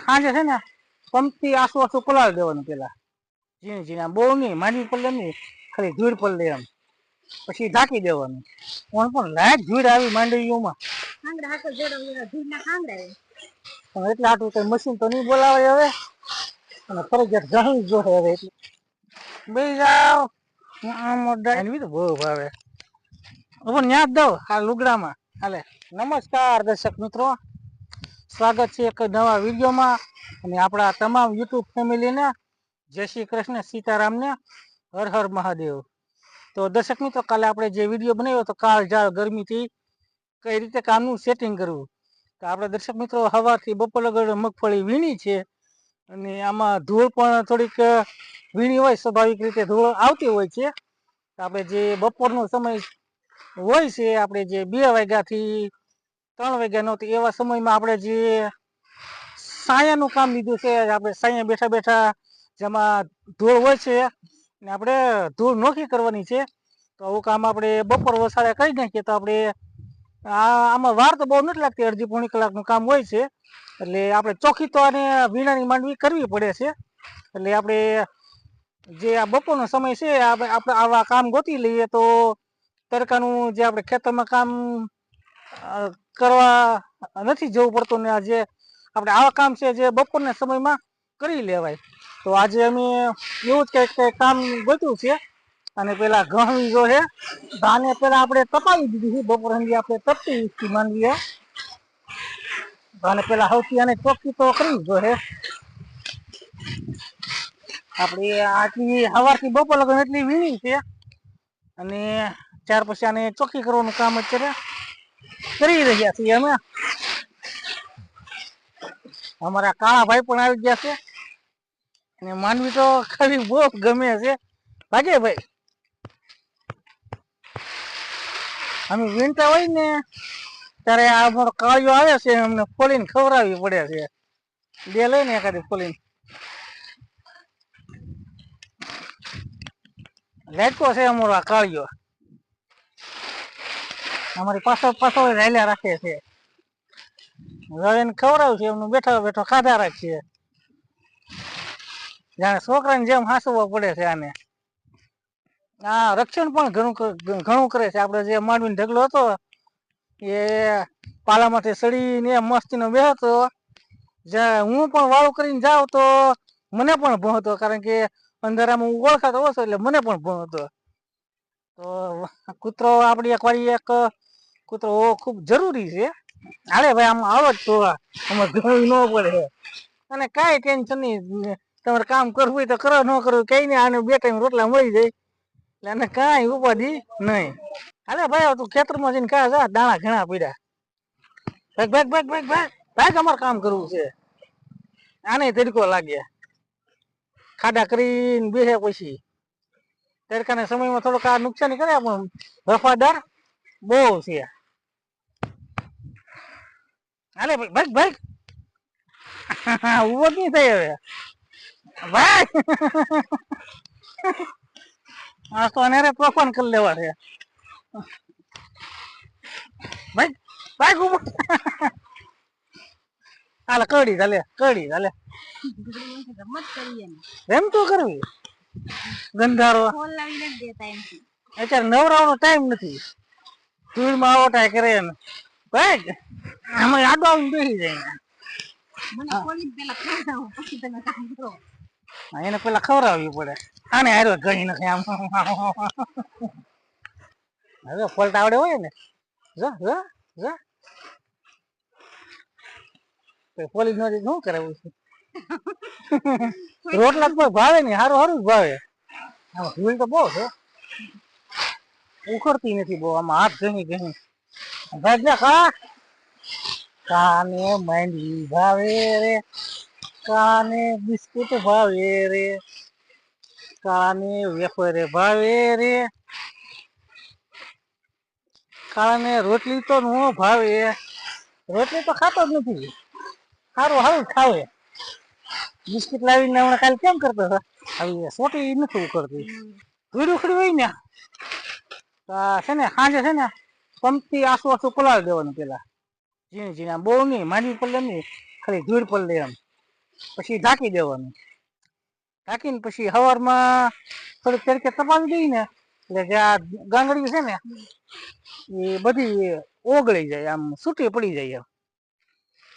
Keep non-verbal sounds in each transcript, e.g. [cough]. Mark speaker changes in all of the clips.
Speaker 1: સાંજે છે ને પંપથી આસુ આસુ પલાળી દેવાનું પેલા. ઝીણ ઝીણા બહુ નહીં માંડવી પલ્લે નહીં ખાલી ધૂળ પલ્લે એમ. પછી ઢાંકી દેવાનું. પણ પણ લાયક ધૂળ આવી માંડવીઓમાં. એટલે આટલું કઈ મશીન તો નહીં બોલાવે હવે. અને ફરજિયાત ઘણી જોડે હવે એટલે. બે જાવ આમ ડાયન તો બહુ ભાવે. પણ ન્યા જ દઉં આ લુગડામાં. હાલે. નમસ્કાર દર્શક મિત્રો. સ્વાગત છે એક નવા વિડીયોમાં. અને આપણા તમામ યુટ્યુબ ફેમિલીને જય શ્રી કૃષ્ણ, સીતારામને હર હર મહાદેવ. તો દર્શક મિત્રો, કાલે આપણે જે વીડિયો બનાવ્યો તો કાળ ઝાળ ગરમીથી, કઈ રીતે કામનું સેટિંગ કરવું? તો આપણે દર્શક મિત્રો, હવાથી બપોર લગડ મગફળી વીણી છે. અને આમાં ધૂળ પણ થોડીક વીણી હોય, સ્વાભાવિક રીતે ધૂળ આવતી હોય છે. આપણે જે બપોરનો સમય હોય છે, આપણે જે બે વાગ્યાથી ત્રણ વાગ્યાનો તો એવા સમયમાં આપણે જે સાયાનું કામ લીધું છે, આપણે સાયા બેઠા બેઠા જેમાં ધૂળ હોય છે ને આપણે ધૂળ નોખી કરવાની છે, તો આવું કામ આપણે બપોર વસાડે કરી નાખીએ તો આપણે આમાં વાર તો બહુ નથી લાગતી, અડધી પોણી કલાકનું કામ હોય છે, એટલે આપણે ચોખ્ખી તો આને વીણાની માંડવી કરવી પડે છે, એટલે આપણે જે આ બપોરનો સમય છે આપણે આવા કામ ગોતી લઈએ તો તડકાનું જે આપણે ખેતરમાં કામ કરવા નથી જવું પડતું ને આજે આપણે આવા કામ છે જે બપોરના સમયમાં કરી લેવાય. તો આજે અમે એવું જ કંઈક કંઈક કામ ગોત્યું છે. અને પેલા ઘઉં જો છે ધાને પેલા આપણે તપાવી દીધી છે. બપોર સુધી આપણે તપતી માંડવી. અને પેલા સૌથી આને ચોખ્ખી તો કરી જો છે આપણે આટલી સવારથી બપોર લગન એટલી વીણી છે. અને ત્યાર પછી આને ચોખ્ખી કરવાનું કામ અત્યારે કરી રહ્યા છીએ અમે. અમારા કાળા ભાઈ પણ આવી ગયા છે. અને માનવી તો ખાલી બહુ ગમે છે. ભાગે ભાઈ. અમે વીણતા હોય ને, ત્યારે આ અમારો કાળિયો આવે છે અમને ફોલીને ખવડાવવી પડે છે. બે લઈને એકાદી ફોલીને. લેટકો છે અમારો આ કાળિયો. અમારી પાછળ પાછળ રહેલા રાખે છે. રવિન ખવડાવું છે, એમનું બેઠો બેઠો ખાધા રાખીએ. જાણે છોકરાને જેમ હાંસવા પડે છે આને. આ રક્ષણ પણ ઘણું ઘણું કરે છે. આપણે જે માંડવીનો ઢગલો હતો, એ પાલામાંથી સડીને મસ્તીનો બેહતો જ્યાં હું પણ વાળું કરીને જાઉં તો મને પણ ભણતો કારણ કે અંધારામાં હું ઓળખાતો ઓછો એટલે મને પણ ભણતો તો કૂતરો આપણી એક વાળી એક કૂતરો ખૂબ જરૂરી છે. હાલે ભાઈ, આમ આવો જ તો ન પડે. અને કાંઈ ટેન્શન નહીં. તમારે કામ કરવું હોય તો કરો, ન કરવું કઈ નહીં. આને બે ટાઈમ રોટલા મળી જાય. એટલે આને કાંઈ ઉપાધિ નહીં. હાલે ભાઈ તું ખેતરમાં જઈને કાં જા, દાણા ઘણા પડ્યા. ભાગ ભાગ ભાગ ભાગ ભાગ. ભાગ અમારે કામ કરવું છે. આને તડકો લાગે ખાડા કરીને બેસે પછી. તડકાના સમયમાં થોડોક આ નુકસાની કરે પણ વફાદાર બહુ છે. હાલે ભાઈ ભાઈ [laughs] ઊભો નહીં થાય હવે. ભાઈ [laughs] આ તો અનેરે પ્રોફોન કરી લેવા છે. ભાઈ ભાઈ ઊભો. [laughs] હાલે કડી ચાલે કડી ચાલે. એમ તો કરવી. ગંધારો. અત્યારે નવરાવાનો ટાઈમ નથી. ધૂળમાં આવટા કરે ને ભાઈ આમાં આડો આવીને બેસી જાય.
Speaker 2: મને ફોન પેલા ખવડાવો, પછી તમે કામ કરો.
Speaker 1: એને પેલા ખવડાવવી પડે. આને હારો ગઈ નથી આમ. હવે ફોલ્ટ આવડે હોય ને. જો જો જો. પોલીસ નો શું કરાવું છે. [laughs] રોટલા તો ભાવે નહીં સારું સારું જ ભાવે. આમાં ધૂળ તો બહુ છે. ઉખડતી નથી બહુ આમાં હાથ ઘણી ઘણી. ખા? કાને મંડી ભાવે રે કાને બિસ્કુટ ભાવે રે કાને વેફરે ભાવે રે કાને રોટલી તો નો ભાવે રોટલી તો ખાતો જ નથી. સારું સારું ખાવે. બિસ્કિટ લાવીને હમણાં કાલે કેમ કરતો હતો? આવી સોટી નથી કરતી વીડું ઉખડી હોય ને છે ને સાંજે છે ને પંપથી આસુ આસુ પલાળી દેવાનું પેલા. ઝીણી ઝીણી બહુ નહીં માંડવી પલ્લે નહીં ખાલી ધૂળ પલ્લે એમ પછી ઢાંકી દેવાનું. ઢાંકીને પછી હવારમાં થોડીક તરીકે તપાવી દઈ ને એટલે જે આ ગાંગડી છે ને એ બધી ઓગળી જાય આમ છૂટી પડી જાય એમ.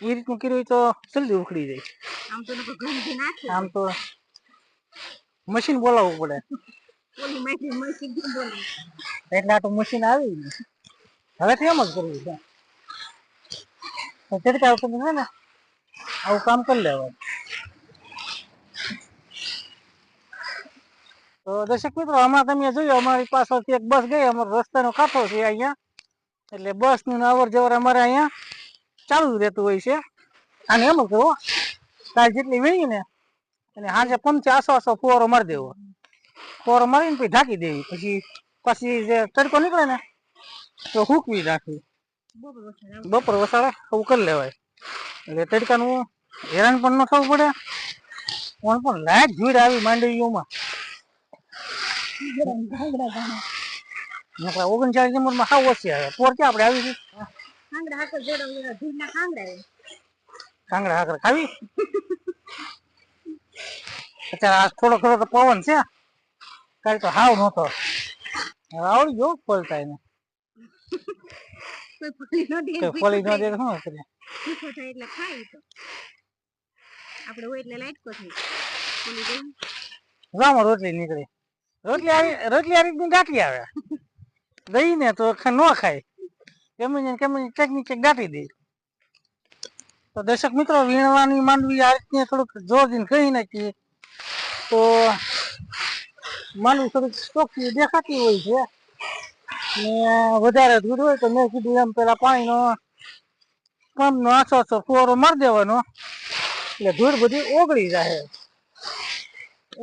Speaker 1: એ રીતનું કર્યું તો જલ્દી ઉખડી જાય.
Speaker 2: આમ તો
Speaker 1: આમ તો મશીન બોલાવવું પડે. એટલે આ તો મશીન આવી ગયું હવે તો એમ જ કરવું છે. તો તડકા વખતે છે ને. આવું કામ કરી લેવાનું. તો દર્શક મિત્રો, આમાં તમે જોયું, અમારી પાછળથી એક બસ ગઈ, અમારો રસ્તાનો કાંઠો છે અહીંયા. એટલે બસનું અવર જવર અમારે અહીંયા ચાલુ રહેતું હોય છે. અને એમ કહો કાલ જેટલી વીણી ને, અને સાંજે પંચે આસો આસો ફુવારો મારી દેવો. ફુવારો મારીને પછી ઢાંકી દેવી. પછી પછી જે તડકો નીકળે ને તો હૂકવી રાખવી
Speaker 2: બપોર
Speaker 1: વસારે કરી લેવાય. એટલે તડકાનું હેરાન પણ ન થવું પડે. પણ પણ લાઈટ ભીડ આવી માંડવીઓમાં.
Speaker 2: નકરા ઘાણા
Speaker 1: નકરા માં હાવ ઓછી આવે. પોર ક્યાં આપણે આવી
Speaker 2: હાકર જોડો
Speaker 1: કાંગડા હાકર ખાવી? અત્યારે આ થોડો થોડો તો પવન છે. કાલે તો હાવ નહોતો. હવે આવડી ગયો ફોલતા એને
Speaker 2: કોઈ નો દે
Speaker 1: કે ફોલી ન દે તો શું કરે
Speaker 2: તીખો થાય એટલે ખાય તો આપણે હોય એટલે લાઈટ કો થઈ ઓલી ગઈ
Speaker 1: રામા રોટલી નીકળી રોટલી આવી રોટલી આવી રીતની ગાંઠી આવે દહીં ને તો ન ખાય કેમ કેમ ચેકની ચેક ગાંઠી દે તો દર્શક મિત્રો વીણવાની માંડવી આ રીતની થોડુંક જોર દઈને કહી નાખીએ તો માંડવી થોડીક ચોખ્ખી દેખાતી હોય છે વધારે દૂધ હોય તો મેં કીધું એમ પેલા પાણીનો પંપનો આછો આછો ફુવારો મારી દેવાનો. એટલે ધૂળ બધી ઓગળી જાય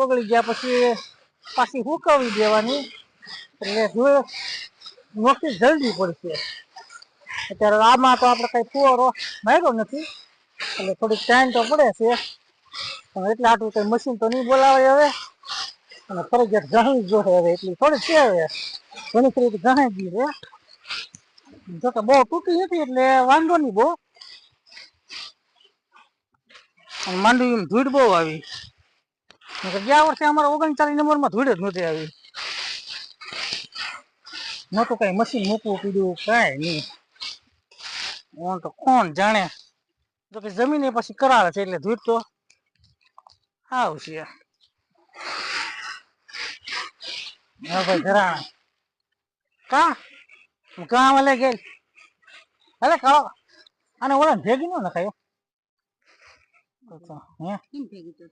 Speaker 1: ઓગળી ગયા પછી પાછી સુકાવી દેવાની. એટલે ધૂળ નોખી જલ્દી પડશે. અત્યારે આમાં તો આપણે કઈ ફુવારો માર્યો નથી. એટલે થોડીક ટાઈમ તો પડે છે. પણ એટલે આટલું કઈ મશીન તો નહીં બોલાવે હવે. અને ફરજિયાત જાણવી જોઈએ હવે, એટલી થોડી છે હવે. ઘણી ખરી ઘણી ગઈ રે જો કે બહુ તૂટી નથી એટલે વાંધો નહીં બહુ. માંડવી ધૂળ બહુ આવી. ગયા વર્ષે અમારા ઓગણચાલીસ નંબરમાં ધૂળ જ નહોતી આવી. નહોતું કઈ મશીન મૂકવું પીડ્યું કાંઈ નહીં. ઓન તો કોણ જાણે? જો કે એ પછી કરાળ છે એટલે ધૂળ તો આવશે. હા ભાઈ, ઘરાણા. કા? કા અલે ગેલ? અલે કાળો અને ઓલા ભેગી નો નખાયો તો હે?
Speaker 2: કેમ ભેગી તો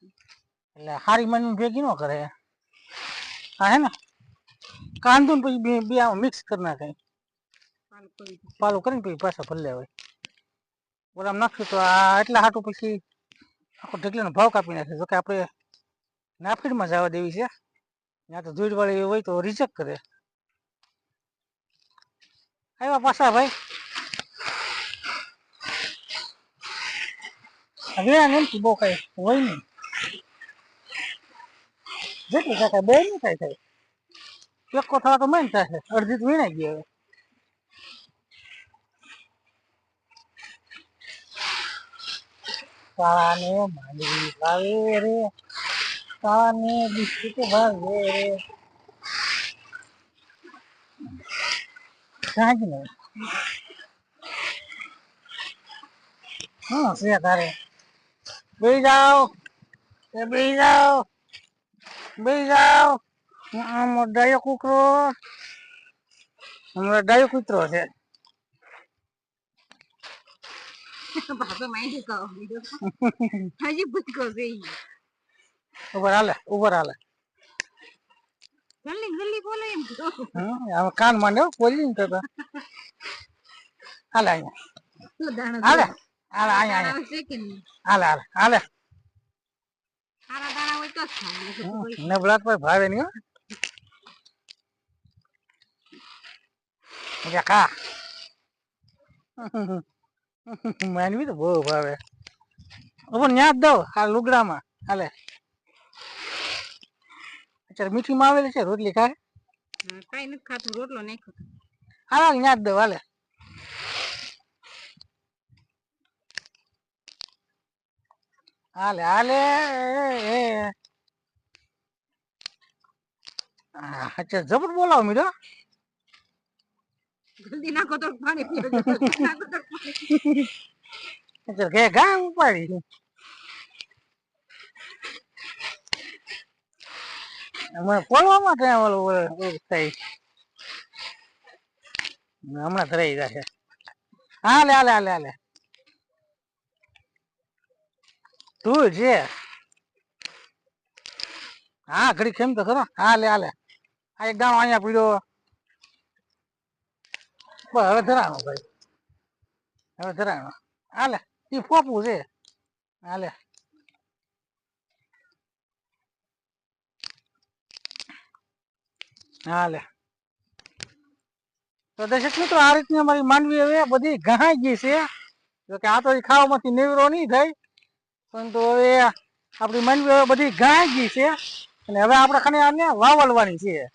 Speaker 1: એટલે હારી મન ભેગી ન કરે. હા હે ને કાંદુન પછી બે બે આમાં મિક્સ કરી નાખે પાલું કરીને પછી પાછા ભલે હોય. ઓલામ નાખ્યું તો આ એટલા હાટું પછી આખો ઢગલીનો ભાવ કાપી નાખે. જો કે આપણે નાફીડમાં જવા દેવી છે. ત્યાં તો ધૂળ વાળી હોય તો રિજેક્ટ કરે. આવ્યા પાછા ભાઈ. હવે નથી બહુ કઈ હોય નહીં. જેટલું થાય બે નહીં થાય થાય. એકો થવા તો મન થાય અડધી તો વીણાઈ ગઈ હવે. કાળાને માંડવી ભાવે રે કાળાને બિસ્કિટ ભાવે રે. કાંઈ હા છે તારે બેસી જાઓ એ બેસી જાઓ બેસી જાઓ આમ ડાયો કૂતરો હમણાં ડાયો કૂતરો છે
Speaker 2: હજી ભૂતકો છે ઈ.
Speaker 1: ઉપર હાલે ઉપર હાલે
Speaker 2: જલ્દી જલ્દી બોલો એમ કહો.
Speaker 1: કાન માંડ્યો બોલી ને તો હાલે અહીંયા. હાલે હાલે અહીંયા
Speaker 2: કે?
Speaker 1: હાલે હાલે હાલે. નબળાત પર ભાવે નહીં હો. માનવી તો બહુ ભાવે. ઉપર ન્યા જ દઉં આ લુગડામાં. હાલે. અત્યારે મીઠીમાં આવેલી છે રોટલી ખાય?
Speaker 2: કઈ નથી ખાતું રોટલો નાખ્યો.
Speaker 1: હાલ યાદ દઉં હાલે. હાલે હાલે અચ્છા જબર બોલાવો મીરો
Speaker 2: જલ્દી નાખો તો પાણી પીવો નાખો તો પાણી.
Speaker 1: ઉપાડી અમે માટે ઓલું થાય. હમણાં ધરાઈ જશે. હાલે હાલે હાલે હાલે. તું છે હા ઘડી કેમ તો ખરો. હાલે હાલે. આ એક દાણો અહીંયા પીડ્યો બસ, હવે ધરાણો ભાઈ. હવે ધરાણો. હાલે એ ફોપવું છે. હાલે. હાલે. તો દર્શક મિત્રો, આ રીતની અમારી માંડવી હવે બધી ઘહાઈ ગઈ છે. જો કે આ તો ખાવામાંથી નેવરો નહીં થઈ પરંતુ હવે આપણી માંડવી હવે બધી ઘહાઈ ગઈ છે. અને હવે આપણે ખાલી આને વાવલવાની છે.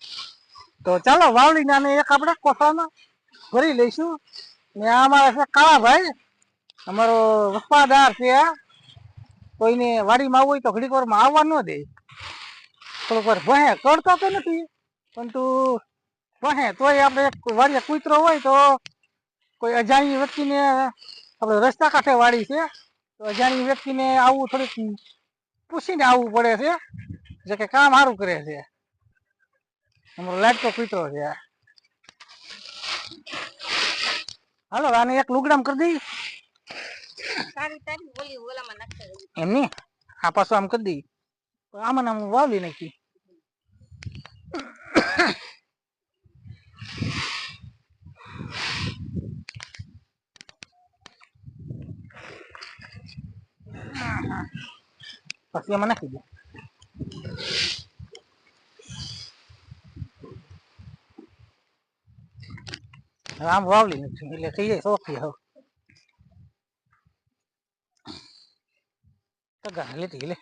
Speaker 1: તો ચાલો વાવલીને આને એક આપણે કોથળામાં ભરી લઈશું. ને આ અમારા છે કાળાભાઈ. અમારો વફાદાર છે. કોઈને વાડીમાં આવવું હોય તો ઘડીક વારમાં આવવા ન દે. થોડુંક વાર ભહે કરતો તો નથી. પરંતુ ભહે તોય આપણે એક વાડીએ કૂતરો હોય તો કોઈ અજાણી વ્યક્તિને આપણે રસ્તા કાંઠે વાડી છે તો અજાણી વ્યક્તિને આવું થોડીક પૂછીને આવવું પડે છે જે કે કામ સારું કરે છે. અમારો લાટકો કૂતરો છે. હાલો આને એક લુગડામ કરી દઈ. એમ નહીં? આ પાછું આમ કરી દઈ. આમાં આમ વાવલી નાખી. પછી એમાં નાખી દે આમ વાવલી નાખી એટલે થઈ જાય સોફી હવે તગા લેતી લે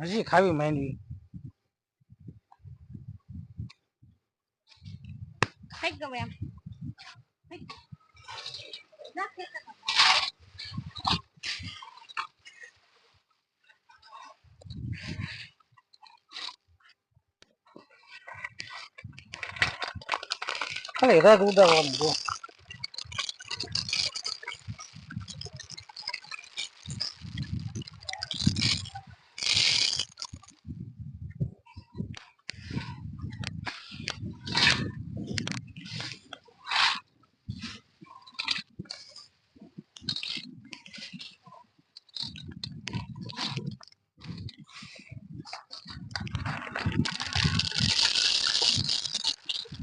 Speaker 1: હજી ખાવી માંડવી
Speaker 2: ખાઈ ગમે એમ ખાઈ. નાખ ખેતરમાં.
Speaker 1: ખાલી રગ ઉડાવવાનું જો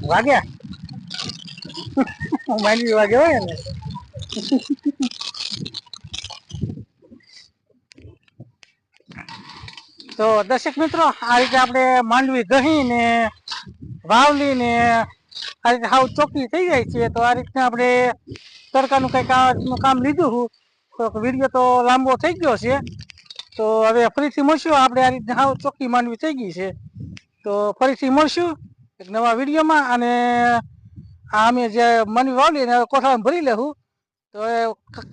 Speaker 1: વાગ્યા માંડવી વાગે હોય ને? તો દર્શક મિત્રો, આ રીતે આપણે માંડવી ગહી ને વાવલી ને આ રીતે હાવ ચોખ્ખી થઈ જાય છે, તો આ રીતના આપણે તડકાનું કંઈક કામ લીધું હતું તો વીડિયો તો લાંબો થઈ ગયો છે. તો હવે ફરીથી મળશું. આપણે આ રીતના હાવ ચોખ્ખી માંડવી થઈ ગઈ છે. તો ફરીથી મળશું એક નવા વિડીયોમાં અને અમે જે મન વાવલી ને કોઠામાં ભરી લેવું તો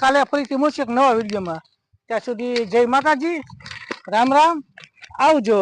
Speaker 1: કાલે ફરીથી મળશે નવા વિડીયોમાં. ત્યાં સુધી જય માતાજી, રામ રામ, આવજો.